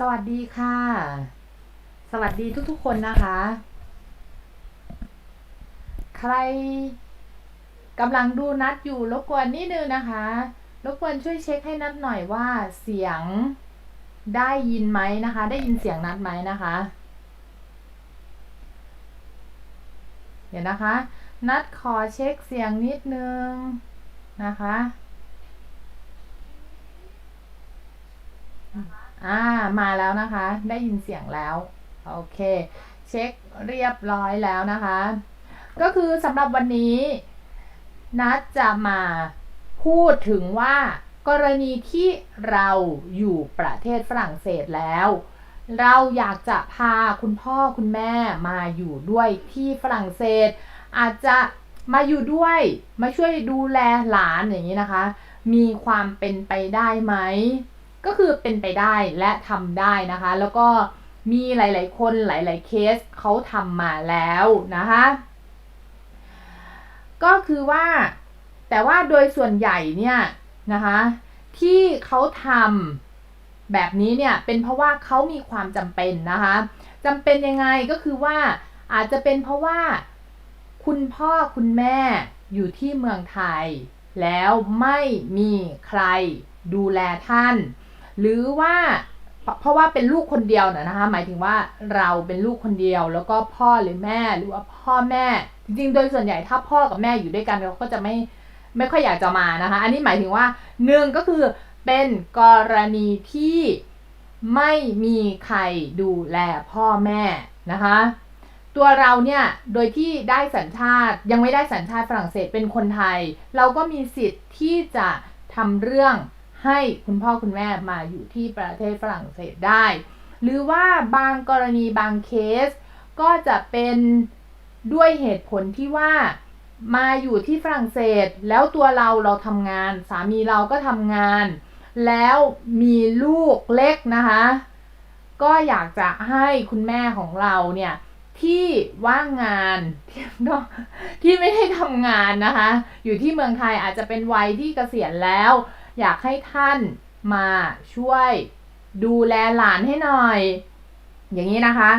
สวัสดีค่ะ สวัสดีทุกๆคนนะคะ ใครกำลังดูนัดอยู่รบกวนนิดนึงนะคะ รบกวนช่วยเช็คให้นัดหน่อยว่าเสียงได้ยินไหมนะคะ ได้ยินเสียงนัดไหมนะคะ เดี๋ยวนะคะ นัดขอเช็คเสียงนิดนึงนะคะ อ่ามาแล้วนะคะ ได้ยินเสียงแล้ว โอเค เช็คเรียบร้อยแล้วนะคะ ก็คือสำหรับวันนี้นัดจะมาพูดถึงว่ากรณีที่เราอยู่ประเทศฝรั่งเศสแล้ว เราอยากจะพาคุณพ่อคุณแม่มาอยู่ด้วยที่ฝรั่งเศส อาจจะมาอยู่ด้วยมาช่วยดูแลหลานอย่างนี้นะคะ มีความเป็นไปได้ไหม ก็คือเป็นไปได้และทำได้นะคะ แล้วก็มีหลาย ๆ คนหลาย ๆ เคสเขาทำมาแล้วนะคะ ก็คือว่าแต่ว่าโดยส่วนใหญ่เนี่ยนะคะที่เขาทำแบบนี้เนี่ยเป็นเพราะว่าเขามีความจำเป็นนะคะจำเป็นยังไงก็คือว่าอาจจะเป็นเพราะว่าคุณพ่อคุณแม่อยู่ที่เมืองไทย แล้วไม่มีใครดูแลท่าน หรือว่าเพราะว่าเป็นลูกคนเดียวนะนะคะหมายถึงว่าเราเป็นลูกคนเดียว แล้วก็พ่อหรือแม่หรือว่าพ่อแม่ จริงๆ โดยส่วนใหญ่ถ้าพ่อกับแม่อยู่ด้วยกันเราก็จะไม่ไม่ค่อยอยากจะมานะคะ อันนี้หมายถึงว่าหนึ่งก็คือเป็นกรณีที่ไม่มีใครดูแลพ่อแม่นะคะ ตัวเราเนี่ยโดยที่ได้สัญชาติยังไม่ได้สัญชาติฝรั่งเศสเป็นคนไทย เราก็มีสิทธิ์ที่จะทำเรื่อง ให้คุณพ่อคุณแม่มาอยู่ที่ประเทศฝรั่งเศสได้ หรือว่าบางกรณีบางเคส ก็จะเป็นด้วยเหตุผลที่ว่ามาอยู่ที่ฝรั่งเศส แล้วตัวเราเราทำงาน สามีเราก็ทำงาน แล้วมีลูกเล็กนะคะ ก็อยากจะให้คุณแม่ของเราเนี่ยที่ว่างงานที่ไม่ได้ทำงานนะคะ อยู่ที่เมืองไทยอาจจะเป็นวัยที่เกษียณแล้ว อยากให้ท่านมาช่วยดูแลหลานให้หน่อย อย่างนี้นะคะ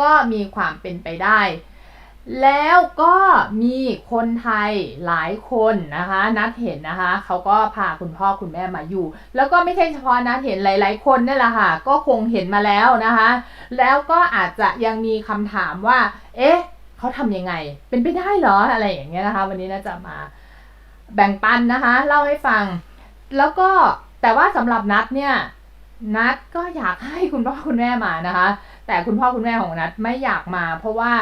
ก็มีความเป็นไปได้ แล้วก็มีคนไทยหลายคนนะคะ นัดเห็นนะคะ เขาก็พาคุณพ่อคุณแม่มาอยู่ แล้วก็ไม่ใช่เฉพาะนัดเห็นหลาย ๆ คนนั่แหละค่ะ ก็คงเห็นมาแล้วนะคะ แล้วก็อาจจะยังมีคำถามว่า เอ๊ะเขาทำยังไง เป็นไปได้เหรออะไรอย่างเงี้ยนะคะ วันนี้น่าจะมาแบ่งปันนะคะ เล่าให้ฟัง แล้วก็แต่ว่าสำหรับนัดเนี่ยนัดก็อยากให้คุณพ่อคุณแม่มานะคะ แต่คุณพ่อคุณแม่ของนัดไม่อยากมา เพราะว่า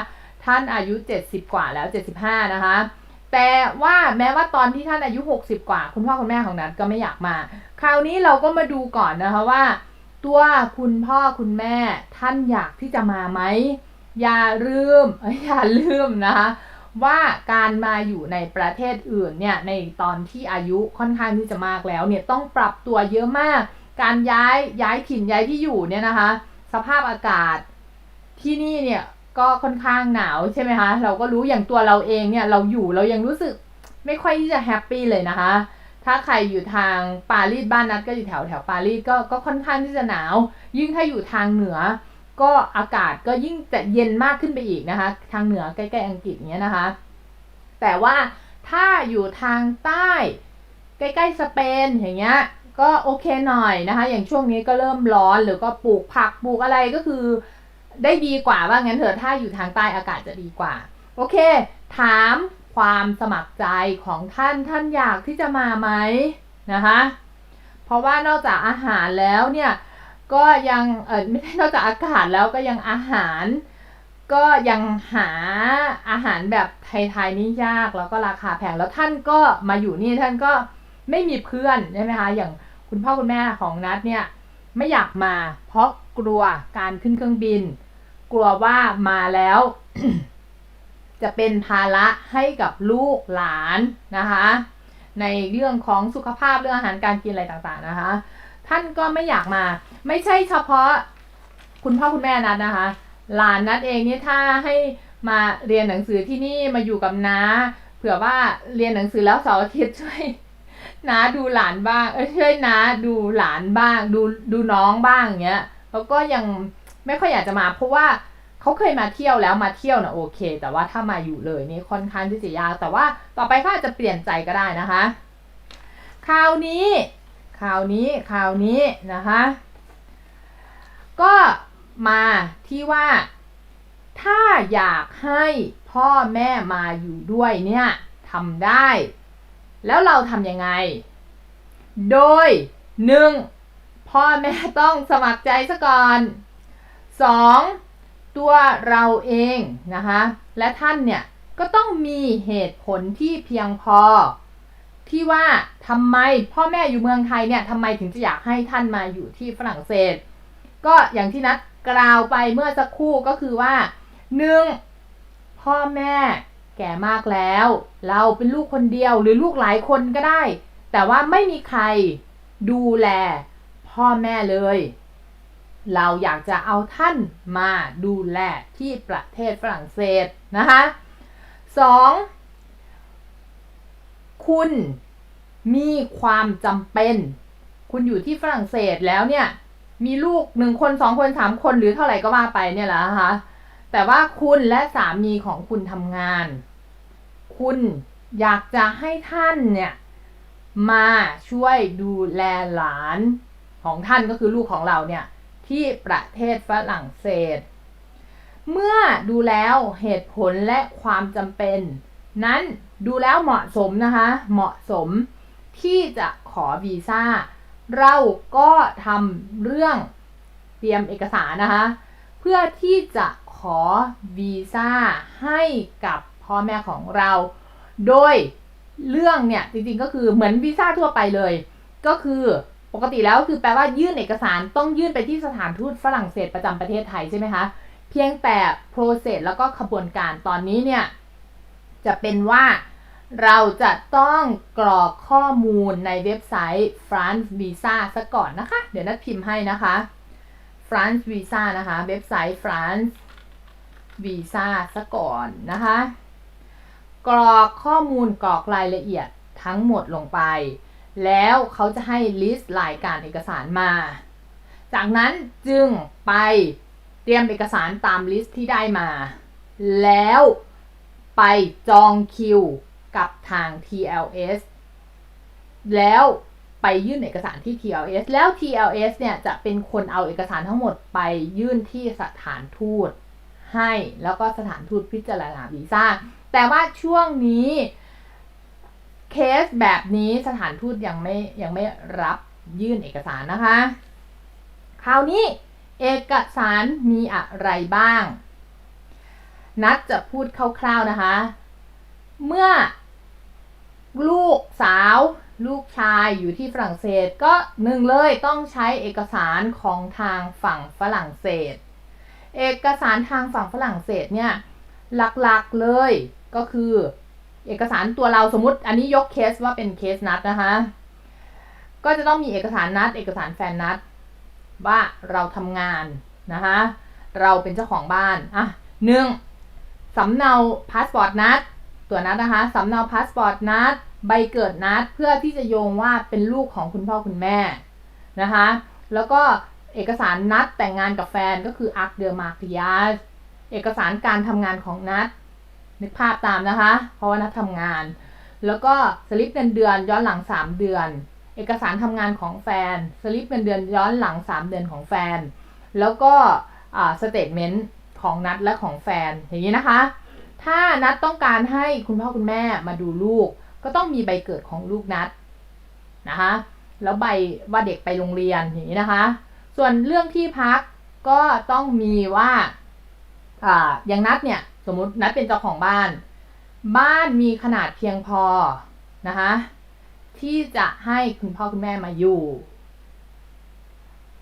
ท่านอายุ 70 กว่าแล้ว 75 นะคะ แต่ว่าแม้ว่าตอนที่ท่านอายุ 60 กว่า คุณพ่อคุณแม่ของนัดก็ไม่อยากมา คราวนี้เราก็มาดูก่อนนะคะว่า ตัวคุณพ่อคุณแม่ท่านอยากที่จะมาไหมอย่าลืมอยอย่าลืมนะคะ ว่าการมาอยู่ในประเทศอื่นเนี่ยในตอนที่อายุค่อนข้างที่จะมากแล้วเนี่ยต้องปรับตัวเยอะมาก การย้ายย้ายถิ่นย้ายที่อยู่เนี่ยนะคะ สภาพอากาศที่นี่เนี่ยก็ค่อนข้างหนาวใช่ไหมคะ เราก็รู้อย่างตัวเราเองเนี่ยเราอยู่เรายังรู้สึกไม่ค่อยที่จะแฮปปี้เลยนะคะ ถ้าใครอยู่ทางปารีสบ้านนัดก็อยู่แถวแถวปารีสก็ก็ค่อนข้างที่จะหนาว ยิ่งถ้าอยู่ทางเหนือ ก็อากาศก็ยิ่งจะเย็นมากขึ้นไปอีกนะคะ ทางเหนือใกล้ๆอังกฤษเนี้ยนะคะ แต่ว่าถ้าอยู่ทางใต้ใกล้ๆสเปนอย่างเงี้ยก็โอเคหน่อยนะคะ อย่างช่วงนี้ก็เริ่มร้อนหรือก็ปลูกผักปลูกอะไรก็คือ ได้ดีกว่าว่างั้นเถอะถ้าอยู่ทางใต้อากาศจะดีกว่า โอเค ถามความสมัครใจของท่านท่านอยากที่จะมาไหมนะคะ เพราะว่านอกจากอาหารแล้วเนี่ย ก็ยังเออไม่ใช่นอกจากอากาศแล้วก็ยังอาหาร ก็ยังหาอาหารแบบไทยๆนี่ยากแล้วก็ราคาแพงแล้วท่านก็มาอยู่นี่ท่านก็ไม่มีเพื่อนใช่ไหมคะอย่างคุณพ่อคุณแม่ของนัดเนี่ยไม่อยากมาเพราะกลัวการขึ้นเครื่องบิน กลัวว่ามาแล้ว จะเป็นภาระให้กับลูกหลานนะคะ ในเรื่องของสุขภาพเรื่องอาหารการกินอะไรต่างๆนะคะ ท่านก็ไม่อยากมา ไม่ใช่เฉพาะคุณพ่อคุณแม่นัดนะคะ หลานนัดเองเนี่ยถ้าให้มาเรียนหนังสือที่นี่มาอยู่กับน้าเผื่อว่าเรียนหนังสือแล้วเสาร์อาทิตย์ช่วยน้าดูหลานบ้างเอ้ยช่วยน้าดูหลานบ้าง ดูดูน้องบ้างอย่างเงี้ยแล้วก็ยังไม่ค่อยอยากจะมาเพราะว่าเขาเคยมาเที่ยวแล้วมาเที่ยวนะโอเค แต่ว่าถ้ามาอยู่เลยนี่ค่อนข้างที่จะยากแต่ว่าต่อไปก็อาจจะเปลี่ยนใจก็ได้นะคะ คราวนี้ คราวนี้ คราวนี้นะคะ ก็มาที่ว่า ถ้าอยากให้พ่อแม่มาอยู่ด้วยเนี่ยทำได้ แล้วเราทำยังไง โดยหนึ่งพ่อแม่ต้องสมัครใจซะก่อนสองตัวเราเองนะคะ และท่านเนี่ยก็ต้องมีเหตุผลที่เพียงพอ ที่ว่าทำไมพ่อแม่อยู่เมืองไทยเนี่ยทำไมถึงจะอยากให้ท่านมาอยู่ที่ฝรั่งเศส ก็อย่างที่นัดกล่าวไปเมื่อสักครู่ก็คือว่าหนึ่งพ่อแม่แก่มากแล้ว เราเป็นลูกคนเดียวหรือลูกหลายคนก็ได้ แต่ว่าไม่มีใครดูแลพ่อแม่เลย เราอยากจะเอาท่านมาดูแลที่ประเทศฝรั่งเศสนะคะสองคุณมีความจำเป็น คุณอยู่ที่ฝรั่งเศสแล้วเนี่ย มีลูกหนึ่งคนสองคนสามคนหรือเท่าไหร่ก็ว่าไปเนี่ยแหละนะคะแต่ว่าคุณและสามีของคุณทำงาน คุณอยากจะให้ท่านเนี่ยมาช่วยดูแลหลานของท่านก็คือลูกของเราเนี่ยที่ประเทศฝรั่งเศส เมื่อดูแล้วเหตุผลและความจำเป็น นั้นดูแล้วเหมาะสมนะคะ เหมาะสมที่จะขอวีซ่า เราก็ทำเรื่องเตรียมเอกสารนะคะ เพื่อที่จะขอวีซ่าให้กับพ่อแม่ของเรา โดยเรื่องเนี่ยจริงๆก็คือเหมือนวีซ่าทั่วไปเลย ก็คือปกติแล้วคือแปลว่ายื่นเอกสารต้องยื่นไปที่สถานทูตฝรั่งเศสประจำประเทศไทยใช่ไหมคะ เพียงแต่ process แล้วก็ขบวนการตอนนี้เนี่ย จะเป็นว่า เราจะต้องกรอกข้อมูลในเว็บไซต์ France Visa ซะก่อนนะคะ เดี๋ยวนัดพิมพ์ให้นะคะ France Visa นะคะ เว็บไซต์ France Visa ซะก่อนนะคะ กรอกข้อมูลกรอกรายละเอียดทั้งหมดลงไป แล้วเขาจะให้ลิสต์รายการเอกสารมา จากนั้นจึงไปเตรียมเอกสารตามลิสต์ที่ได้มา แล้วไปจองคิว กับทาง TLS แล้วไปยื่นเอกสารที่ TLS แล้ว TLS เนี่ยจะเป็นคนเอาเอกสารทั้งหมดไปยื่นที่สถานทูตให้แล้วก็สถานทูตพิจารณาวีซ่า แต่ว่าช่วงนี้เคสแบบนี้สถานทูตยังไม่ยังไม่รับยื่นเอกสารนะคะ คราวนี้เอกสารมีอะไรบ้าง นัดจะพูดคร่าวๆนะคะ เมื่อ ลูกสาว ลูกชายอยู่ที่ฝรั่งเศสก็หนึ่งเลยต้องใช้เอกสารของทางฝั่งฝรั่งเศส เอกสารทางฝั่งฝรั่งเศสเนี่ยหลักๆเลยก็คือ เอกสารตัวเราสมมติ อันนี้ยกเคสว่าเป็นเคสนัดนะคะ ก็จะต้องมีเอกสารนัด เอกสารแฟนนัด ว่าเราทำงานนะคะเราเป็นเจ้าของบ้านอะหนึ่งสำเนาพาสปอร์ตนัด ตัวนัดนะคะสำเนาพาสปอร์ตนัด ใบเกิดนัดเพื่อที่จะโยงว่าเป็นลูกของคุณพ่อคุณแม่นะคะ แล้วก็เอกสารนัดแต่งงานกับแฟนก็คือ a c t de mariage เอกสารการทำงานของนัดนึกภาพตามนะคะ เพราะว่านัดทำงาน แล้วก็สลิปเงินเดือนย้อนหลัง 3 เดือน เอกสารทำงานของแฟน สลิปเงินเดือนย้อนหลัง 3 เดือนของแฟน แล้วก็สเตทเมนต์ของนัดและของแฟนอย่างนี้นะคะ ถ้านัดต้องการให้คุณพ่อคุณแม่มาดูลูก ก็ต้องมีใบเกิดของลูกนัดนะคะ แล้วใบว่าเด็กไปโรงเรียนอย่างนี้นะคะ ส่วนเรื่องที่พักก็ต้องมีว่าอ่าอย่างนัดเนี่ย สมมตินัดเป็นเจ้าของบ้าน บ้านมีขนาดเพียงพอนะคะที่จะให้คุณพ่อคุณแม่มาอยู่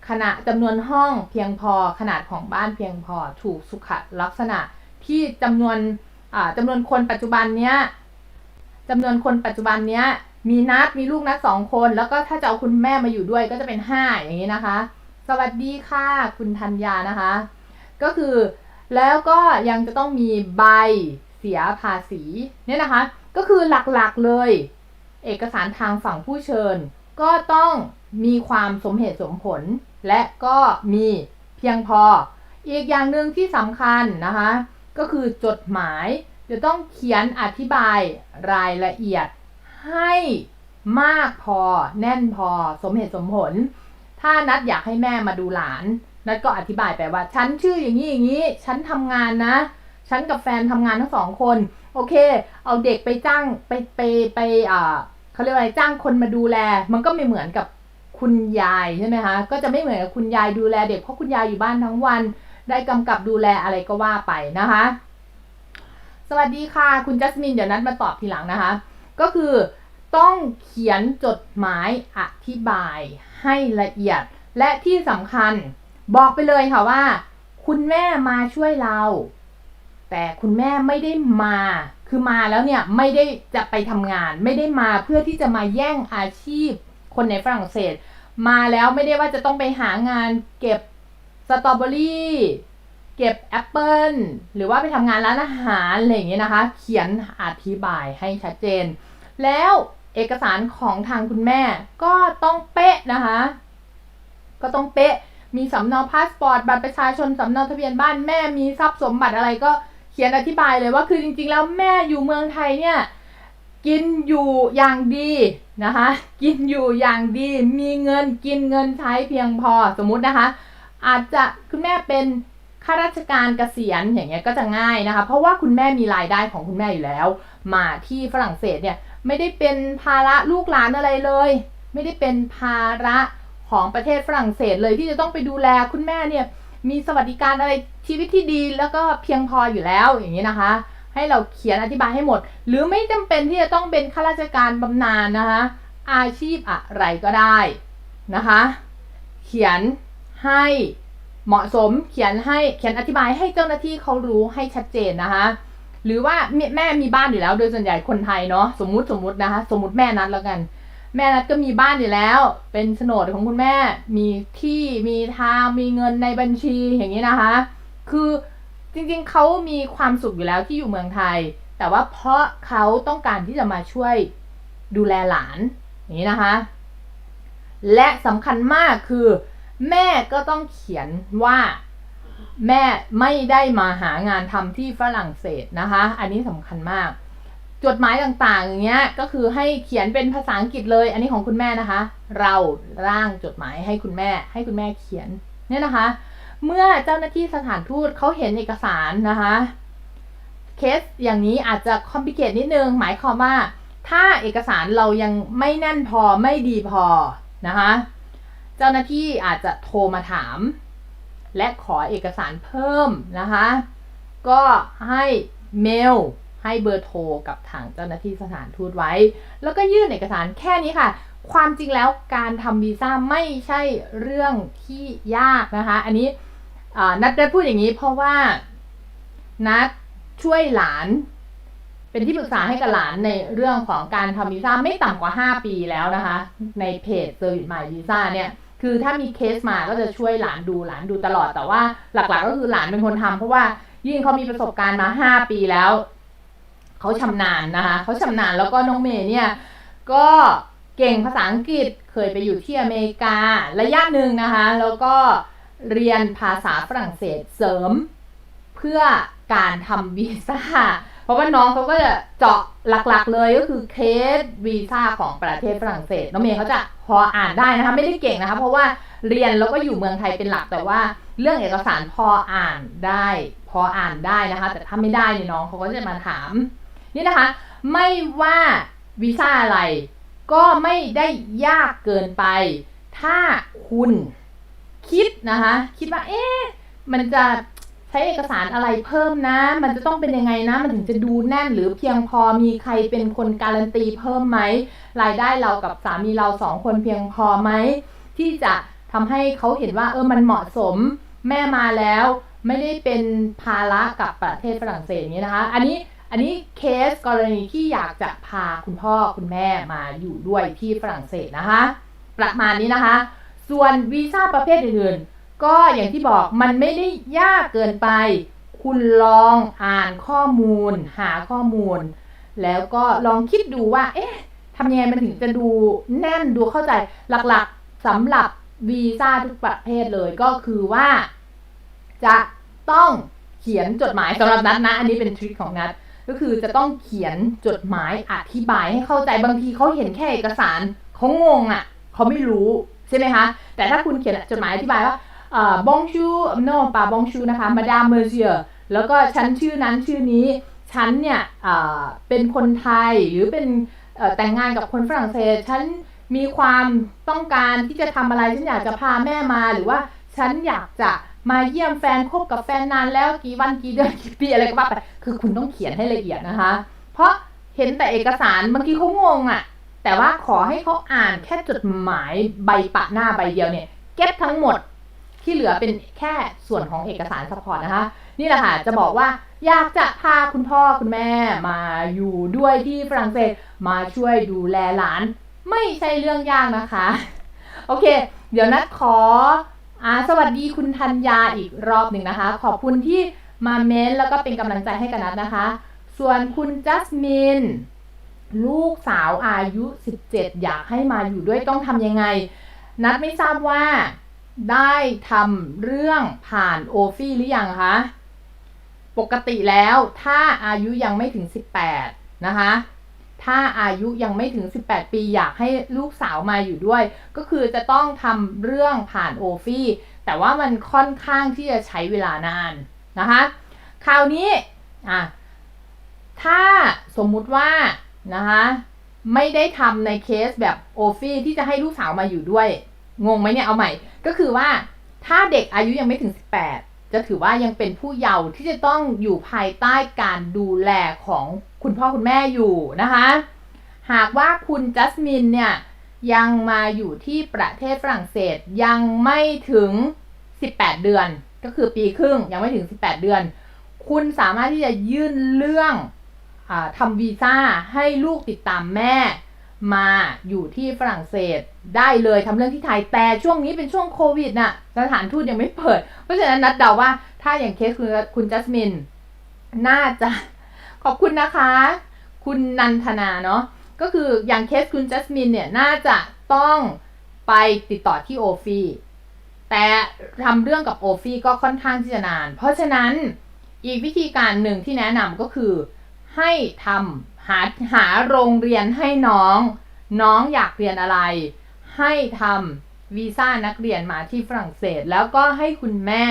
ขนาดจำนวนห้องเพียงพอขนาดของบ้านเพียงพอถูกสุขลักษณะที่จำนวน จำนวนคนปัจจุบันเนี้ยจำนวนคนปัจจุบันเนี้ยมีนัดมีลูกนัดสองคน แล้วก็ถ้าจะเอาคุณแม่มาอยู่ด้วยก็จะเป็นห้าอย่างนี้นะคะ สวัสดีค่ะคุณธัญญานะคะ ก็คือแล้วก็ยังจะต้องมีใบเสียภาษีเนี่ยนะคะ ก็คือหลักๆเลย เอกสารทางฝั่งผู้เชิญ ก็ต้องมีความสมเหตุสมผล และก็มีเพียงพอ อีกอย่างหนึ่งที่สำคัญนะคะ ก็คือจดหมายจะต้องเขียนอธิบายรายละเอียดให้มากพอแน่นพอสมเหตุสมผล ถ้านัดอยากให้แม่มาดูหลาน นัดก็อธิบายไปว่า ฉันชื่ออย่างนี้อย่างนี้ฉันทำงานนะ ฉันกับแฟนทำงานทั้งสองคน โอเค เอาเด็กไปจ้างไปไปไปอ่าเขาเรียกว่าอะไรจ้างคนมาดูแล มันก็ไม่เหมือนกับคุณยายใช่ไหมคะก็จะไม่เหมือนกับคุณยายดูแลเด็กเพราะคุณยายอยู่บ้านทั้งวัน ได้กำกับดูแลอะไรก็ว่าไปนะคะ สวัสดีค่ะ คุณจัสมินเดี๋ยวนัดมาตอบทีหลังนะคะ ก็คือต้องเขียนจดหมายอธิบายให้ละเอียด และที่สำคัญบอกไปเลยค่ะว่า คุณแม่มาช่วยเรา แต่คุณแม่ไม่ได้มา คือมาแล้วเนี่ยไม่ได้จะไปทำงาน ไม่ได้มาเพื่อที่จะมาแย่งอาชีพ คนในฝรั่งเศส มาแล้วไม่ได้ว่าจะต้องไปหางานเก็บ สตรอเบอรี่เก็บแอปเปิลหรือว่าไปทำงานร้านอาหารอะไรอย่างเงี้ยนะคะ เขียนอธิบายให้ชัดเจน แล้วเอกสารของทางคุณแม่ก็ต้องเป๊ะนะคะ ก็ต้องเป๊ะมีสำเนาพาสปอร์ตบัตรประชาชนสำเนาทะเบียนบ้านแม่มีทรัพย์สมบัติอะไรก็เขียนอธิบายเลยว่าคือจริงๆ แล้วแม่อยู่เมืองไทยเนี่ยกินอยู่อย่างดีนะคะ กินอยู่อย่างดี มีเงินกินเงินใช้เพียงพอสมมุตินะคะ อาจจะคุณแม่เป็นข้าราชการเกษียณอย่างเงี้ยก็จะง่ายนะคะ เพราะว่าคุณแม่มีรายได้ของคุณแม่อยู่แล้ว มาที่ฝรั่งเศสเนี่ยไม่ได้เป็นภาระลูกหลานอะไรเลย ไม่ได้เป็นภาระของประเทศฝรั่งเศสเลยที่จะต้องไปดูแลคุณแม่เนี่ยมีสวัสดิการอะไรชีวิตที่ดีแล้วก็เพียงพออยู่แล้วอย่างนี้นะคะ ให้เราเขียนอธิบายให้หมด หรือไม่จำเป็นที่จะต้องเป็นข้าราชการบำนาญนะคะ อาชีพอะไรก็ได้นะคะ เขียน ให้เหมาะสมเขียนให้เขียนอธิบายให้เจ้าหน้าที่เขารู้ให้ชัดเจนนะคะ หรือว่าแม่มีบ้านอยู่แล้ว โดยส่วนใหญ่คนไทยเนาะสมมุติสมมุตินะคะ สมมุติแม่นัดแล้วกัน แม่นัดก็มีบ้านอยู่แล้ว เป็นโฉนดของคุณแม่ มีที่มีทางมีเงินในบัญชีอย่างนี้นะคะ คือจริงๆเขามีความสุขอยู่แล้วที่อยู่เมืองไทย แต่ว่าเพราะเขาต้องการที่จะมาช่วยดูแลหลานอย่างนี้นะคะ และสำคัญมากคือ แม่ก็ต้องเขียนว่าแม่ไม่ได้มาหางานทำที่ฝรั่งเศสนะคะ อันนี้สำคัญมาก จดหมายต่างๆอย่างเงี้ยก็คือให้เขียนเป็นภาษาอังกฤษเลย อันนี้ของคุณแม่นะคะ เราร่างจดหมายให้คุณแม่ ให้คุณแม่เขียนเนี่ยนะคะ เมื่อเจ้าหน้าที่สถานทูตเขาเห็นเอกสารนะคะเคสอย่างนี้อาจจะคอมพิเคทนิดนึงหมายความว่า ถ้าเอกสารเรายังไม่แน่นพอไม่ดีพอนะคะ เจ้าหน้าที่อาจจะโทรมาถาม และขอเอกสารเพิ่มนะคะ ก็ให้เมลให้เบอร์โทรกับทางเจ้าหน้าที่สถานทูตไว้ แล้วก็ยื่นเอกสารแค่นี้ค่ะ ความจริงแล้วการทำวีซ่าไม่ใช่เรื่องที่ยากนะคะ อันนี้นัดได้พูดอย่างนี้เพราะว่านัดช่วยหลาน เป็นที่ปรึกษาให้กับหลานในเรื่องของการทำวีซ่าไม่ต่ำกว่า 5 ปีแล้วนะคะ ในเพจเซอร์วิสใหม่วีซ่าเนี่ยคือถ้ามีเคสมาก็จะช่วยหลานดูหลานดูตลอดแต่ว่าหลักๆก็คือหลานเป็นคนทำเพราะว่ายิ่งเขามีประสบการณ์มา 5 ปีแล้วเขาชำนาญนะคะเขาชำนาญแล้วก็น้องเมย์เนี่ยก็เก่งภาษาอังกฤษเคยไปอยู่ที่อเมริการะยะหนึ่งนะคะ แล้วก็เรียนภาษาฝรั่งเศสเสริม เพื่อการทำวีซ่า ราะว่าน้องเขาก็จะเจาะหลักๆ เลยก็คือเคสวีซ่าของประเทศฝรั่งเศสน้องเมย์เขาจะพออ่านได้นะคะไม่ได้เก่งนะคะเพราะว่าเรียนแล้วก็อยู่เมืองไทยเป็นหลักแต่ว่าเรื่องเอกสารพออ่านได้ พออ่านได้นะคะ แต่ถ้าไม่ได้เนี่ยน้องเขาก็จะมาถาม นี่นะคะ ไม่ว่าวีซ่าอะไร ก็ไม่ได้ยากเกินไป ถ้าคุณคิดนะคะ คิดว่าเอ๊ะมันจะ ใช้เอกสารอะไรเพิ่มนะ มันจะต้องเป็นยังไงนะ มันถึงจะดูแน่นหรือเพียงพอมีใครเป็นคนการันตีเพิ่มไหมรายได้เรากับสามีเราสองคนเพียงพอไหมที่จะทำให้เขาเห็นว่าเออมันเหมาะสมแม่มาแล้วไม่ได้เป็นภาระกับประเทศฝรั่งเศสนี้นะคะ อันนี้อันนี้เคสกรณีที่อยากจะพาคุณพ่อคุณแม่มาอยู่ด้วยที่ฝรั่งเศสนะคะ ประมาณนี้นะคะ ส่วนวีซ่าประเภทอื่นๆ ก็อย่างที่บอกมันไม่ได้ยากเกินไป คุณลองอ่านข้อมูล หาข้อมูล แล้วก็ลองคิดดูว่า เอ๊ะทำยังไงมันถึงจะดูแน่นดูเข้าใจหลักๆสำหรับวีซ่าทุกประเภทเลยก็คือว่า จะต้องเขียนจดหมายสำหรับนัดนะ อันนี้เป็นทริคของนัดก็คือจะต้องเขียนจดหมายอธิบายให้เข้าใจบางทีเขาเห็นแค่เอกสารเขางงอะเขาไม่รู้ใช่ไหมคะ แต่ถ้าคุณเขียนจดหมายอธิบายว่า เอ่อ bonjour no ป่า bonjour นะคะ madame monsieur แล้วก็ฉันชื่อนั้นชื่อนี้ฉันเนี่ยเป็นคนไทยหรือเป็นแต่งงานกับคนฝรั่งเศส ฉันมีความต้องการที่จะทำอะไร ฉันอยากจะพาแม่มาหรือว่าฉันอยากจะมาเยี่ยมแฟนคบกับแฟนนานแล้วกี่วันกี่เดือนกี่ปีอะไรก็ว่าไปคือคุณต้องเขียนให้ละเอียดนะคะ เพราะเห็นแต่เอกสารบางทีเขางงอะ่ะ แต่ว่าขอให้เขาอ่านแค่จดหมายใบปะหน้าใบเดียวเนี่ยเก็บทั้งหมด ที่เหลือเป็นแค่ส่วนของเอกสารสปอร์ตนะคะ นี่แหละค่ะจะบอกว่าอยากจะพาคุณพ่อคุณแม่มาอยู่ด้วยที่ฝรั่งเศสมาช่วยดูแลหลาน ไม่ใช่เรื่องยากนะคะ โอเค เดี๋ยวนัดขออาสวัสดีคุณธัญญาอีกรอบหนึ่งนะคะ ขอบคุณที่มาเม้นแล้วก็เป็นกำลังใจให้กันนัดนะคะ ส่วนคุณจัสมินลูกสาวอายุ 17 อยากให้มาอยู่ด้วยต้องทำยังไง นัดไม่ทราบว่า ได้ทำเรื่องผ่านโอฟี่หรือยังคะ ปกติแล้วถ้าอายุยังไม่ถึง 18 นะคะ ถ้าอายุยังไม่ถึง 18 ปีอยากให้ลูกสาวมาอยู่ด้วย ก็คือจะต้องทำเรื่องผ่านโอฟี่แต่ว่ามันค่อนข้างที่จะใช้เวลานานนะคะ คราวนี้อะถ้าสมมุติว่านะคะไม่ได้ทำในเคสแบบโอฟี่ที่จะให้ลูกสาวมาอยู่ด้วย งงไหมเนี่ยเอาใหม่ ก็คือว่าถ้าเด็กอายุยังไม่ถึง 18 จะถือว่ายังเป็นผู้เยาว์ที่จะต้องอยู่ภายใต้การดูแลของคุณพ่อคุณแม่อยู่นะคะ หากว่าคุณจัสมินเนี่ยยังมาอยู่ที่ประเทศฝรั่งเศสยังไม่ถึง 18 เดือน ก็คือปีครึ่งยังไม่ถึง 18 เดือน คุณสามารถที่จะยื่นเรื่องอทำวีซ่าให้ลูกติดตามแม่ มาอยู่ที่ฝรั่งเศส ได้เลยทำเรื่องที่ไทยแต่ช่วงนี้เป็นช่วงโควิดน่ะสถานทูตยังไม่เปิด เพราะฉะนั้นนัดเดาว่าถ้าอย่างเคสคุณคุณจัสมิน น่าจะขอบคุณนะคะ คุณนันทนาเนาะก็คืออย่างเคสคุณจัสมินเนี่ยน่าจะต้องไปติดต่อที่โอฟีแต่ทำเรื่องกับโอฟีก็ค่อนข้างที่จะนาน เพราะฉะนั้นอีกวิธีการหนึ่งที่แนะนำก็คือให้ทำหาหาโรงเรียนให้น้อง น้องอยากเรียนอะไร ให้ทำวีซ่านักเรียนมาที่ฝรั่งเศส แล้วก็ให้คุณแม่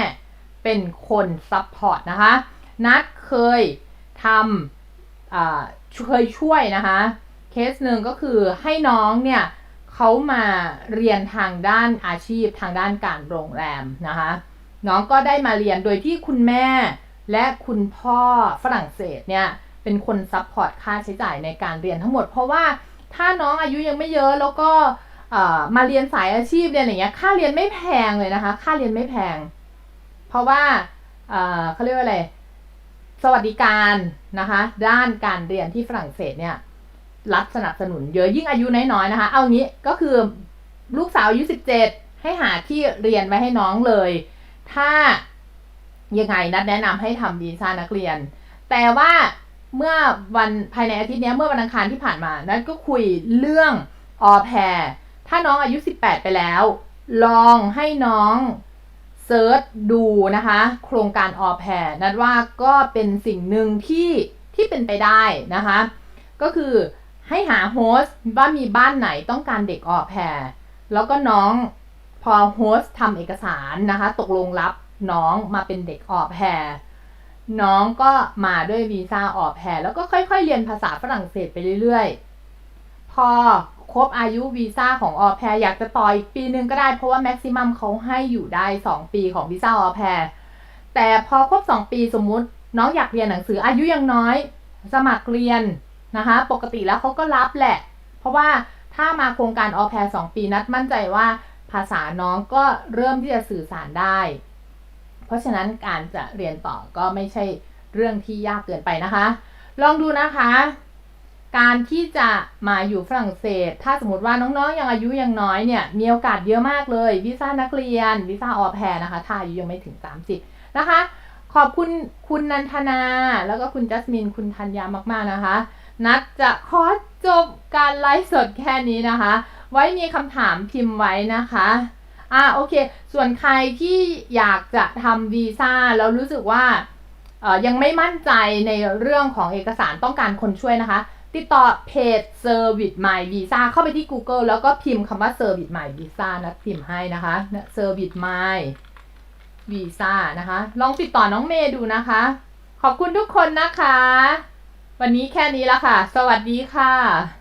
เป็นคนซัพพอร์ตนะคะ นัดเคยทำเคยช่วยนะคะ เคสหนึ่งก็คือให้น้องเนี่ยเขามาเรียนทางด้านอาชีพทางด้านการโรงแรมนะคะ น้องก็ได้มาเรียนโดยที่คุณแม่และคุณพ่อฝรั่งเศสเนี่ยเป็นคนซัพพอร์ตค่าใช้จ่ายในการเรียนทั้งหมด เพราะว่าถ้าน้องอายุยังไม่เยอะแล้วก็ มาเรียนสายอาชีพเรียนอย่างเงี้ยค่าเรียนไม่แพงเลยนะคะ ค่าเรียนไม่แพง เพราะว่าเขาเรียกว่าอะไรสวัสดิการนะคะ ด้านการเรียนที่ฝรั่งเศสเนี่ยรัฐสนับสนุนเยอะยิ่งอายุน้อยๆนะคะ เอางี้ก็คือลูกสาวอายุ17ให้หาที่เรียนไว้ให้น้องเลย ถ้ายังไงนัดแนะนำให้ทำวีซ่านักเรียน แต่ว่าเมื่อวันภายในอาทิตย์นี้เมื่อวันอังคารที่ผ่านมา นัดก็คุยเรื่องออแพร ถ้าน้องอายุ 18 ไปแล้ว ลองให้น้องเซิร์ชดูนะคะ โครงการออแพรนัดว่าก็เป็นสิ่งหนึ่งที่ที่เป็นไปได้นะคะ ก็คือให้หาโฮสต์ว่ามีบ้านไหนต้องการเด็กออแพรแล้วก็น้องพอโฮสต์ทำเอกสารนะคะ ตกลงรับน้องมาเป็นเด็กออแพรน้องก็มาด้วยวีซ่าออแพรแล้วก็ค่อยๆ เรียนภาษาฝรั่งเศสไปเรื่อยๆ พอ ครบอายุวีซ่าของออแพรอยากจะต่ออีกปีนึงก็ได้เพราะว่าแม็กซิมัมเขาให้อยู่ได้ 2 ปีของวีซ่าออแพรแต่พอครบ 2 ปีสมมุติน้องอยากเรียนหนังสืออายุยังน้อย สมัครเรียนนะคะ ปกติแล้วเขาก็รับแหละ เพราะว่าถ้ามาโครงการออแพรสองปีนัดมั่นใจว่าภาษาน้องก็เริ่มที่จะสื่อสารได้ เพราะฉะนั้นการจะเรียนต่อก็ไม่ใช่เรื่องที่ยากเกินไปนะคะ ลองดูนะคะ การที่จะมาอยู่ฝรั่งเศส ถ้าสมมติว่าน้องๆยังอายุยังน้อยเนี่ยมีโอกาสเยอะมากเลยวีซ่านักเรียนวีซ่าออแพรนะคะ ถ้าอายุยังไม่ถึง 30 นะคะ ขอบคุณคุณนันทนา แล้วก็คุณจัสมินคุณธัญญามากๆนะคะ นัดจะขอจบการไลฟ์สดแค่นี้นะคะ ไว้มีคำถามพิมพ์ไว้นะคะอ่าโอเค ส่วนใครที่อยากจะทำวีซ่าแล้วรู้สึกว่ายังไม่มั่นใจในเรื่องของเอกสารต้องการคนช่วยนะคะ ติดต่อเพจ Service My Visa เข้าไปที่ Google แล้วก็พิมพ์คำว่า Service My Visa นะพิมพ์ให้นะคะ Service My Visa นะคะ ลองติดต่อน้องเมย์ดูนะคะ ขอบคุณทุกคนนะคะ วันนี้แค่นี้ละค่ะ สวัสดีค่ะ